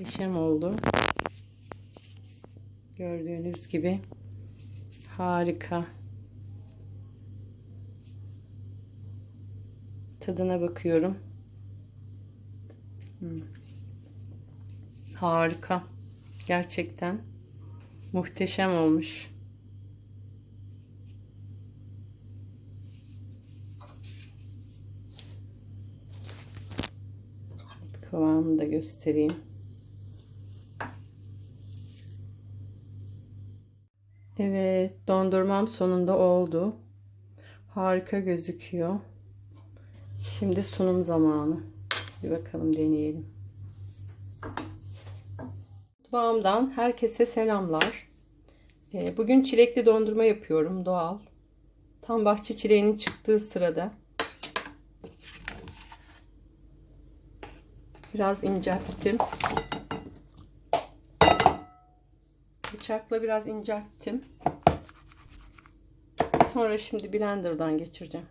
Muhteşem oldu. Gördüğünüz gibi harika. Tadına bakıyorum. Hmm. Harika. Gerçekten muhteşem olmuş. Kıvamını da göstereyim. Evet, dondurmam sonunda oldu. Harika gözüküyor. Şimdi sunum zamanı. Bir bakalım deneyelim. Mutfağımdan herkese selamlar. Ee, Bugün çilekli dondurma yapıyorum doğal. Tam bahçe çileğinin çıktığı sırada. Biraz incelttim. Bıçakla biraz incelttim. Sonra şimdi blenderdan geçireceğim.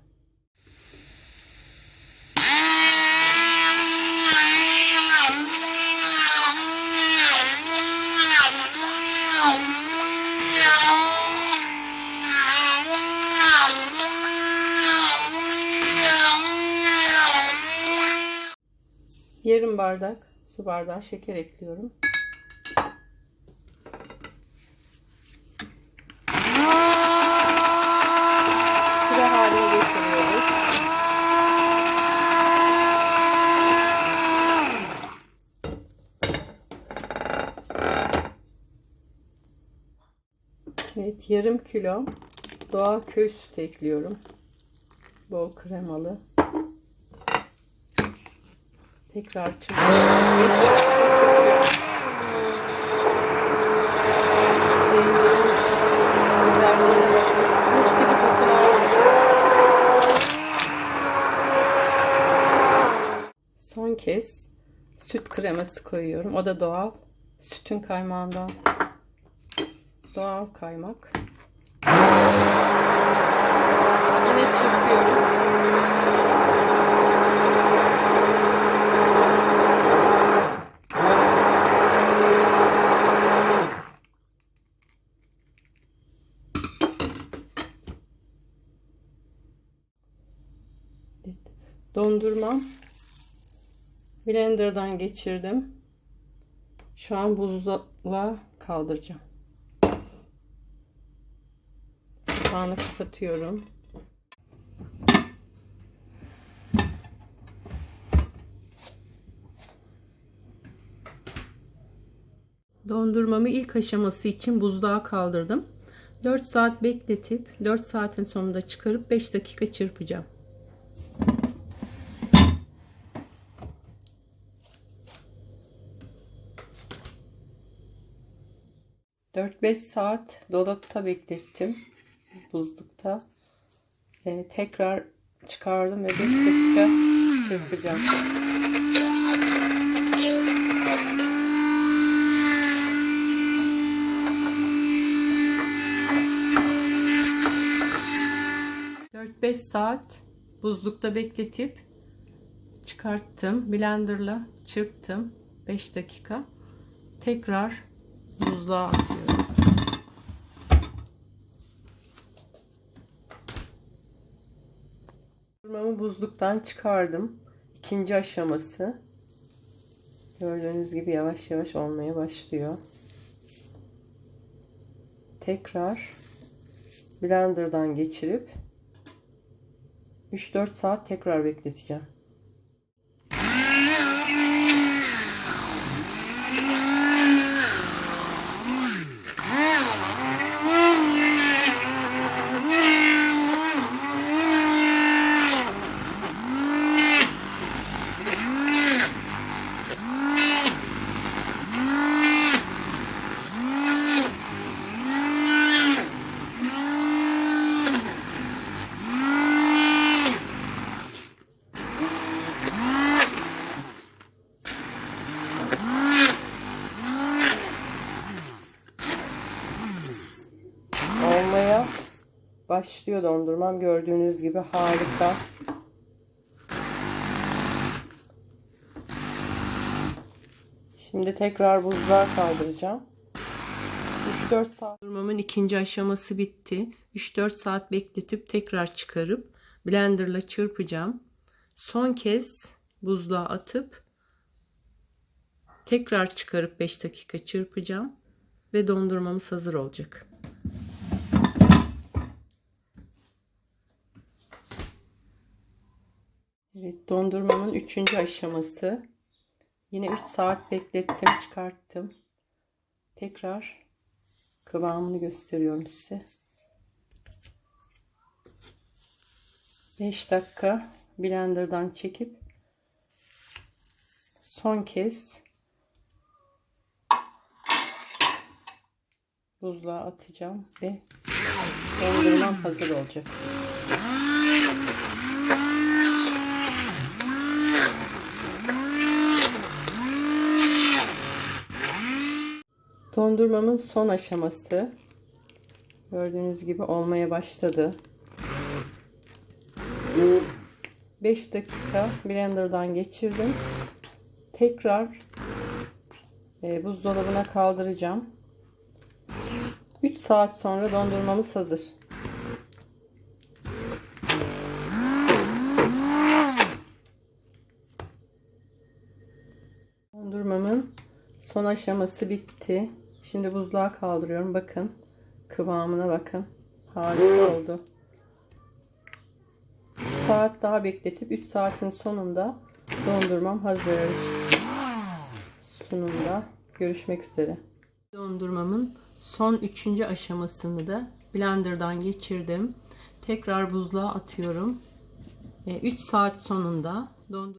Yarım bardak su bardağı şeker ekliyorum. Evet, yarım kilo doğal köy sütü ekliyorum. Bol kremalı. Tekrar çırpıyorum. Son kez süt kreması koyuyorum. O da doğal. Sütün kaymağından. Doğal kaymak. Yine çırpıyorum. Dondurmam blenderdan geçirdim. Şu an buzluğa kaldıracağım. Kapağını kapatıyorum. Dondurmamı ilk aşaması için buzluğa kaldırdım. 4 saat bekletip 4 saatin sonunda çıkarıp 5 dakika çırpacağım. 4-5 saat dolapta beklettim. Buzlukta. Ee, tekrar çıkardım ve 5 dakika çırpacağım. ...4-5 saat buzlukta bekletip çıkarttım. Blenderla çırptım. 5 dakika. Tekrar buzluğa atıyorum. Dondurmamı buzluktan çıkardım. İkinci aşaması. Gördüğünüz gibi yavaş yavaş olmaya başlıyor. Tekrar blenderdan geçirip 3-4 saat tekrar bekleteceğim. olmaya başlıyor dondurmam. Gördüğünüz gibi harika. Şimdi tekrar buzluğa kaldıracağım. 3-4 saat durmamın ikinci aşaması bitti. 3-4 saat bekletip tekrar çıkarıp blenderla çırpacağım. Son kez buzluğa atıp tekrar çıkarıp 5 dakika çırpacağım ve dondurmamız hazır olacak. Evet, dondurmamın üçüncü aşaması. Yine 3 saat beklettim, çıkarttım. Tekrar kıvamını gösteriyorum size. 5 dakika blenderdan çekip son kez buzluğa atacağım ve dondurmam hazır olacak. Dondurmamın son aşaması. Gördüğünüz gibi olmaya başladı. 5 dakika blenderdan geçirdim. Tekrar e, buzdolabına kaldıracağım. 3 saat sonra dondurmamız hazır. Dondurmamın son aşaması bitti. Şimdi buzluğa kaldırıyorum. Bakın kıvamına bakın. Harika oldu. 3 saat daha bekletip 3 saatin sonunda dondurmam hazır. Sunumda görüşmek üzere. Dondurmamın son 3. aşamasını da blenderdan geçirdim. Tekrar buzluğa atıyorum. 3 saat sonunda dondur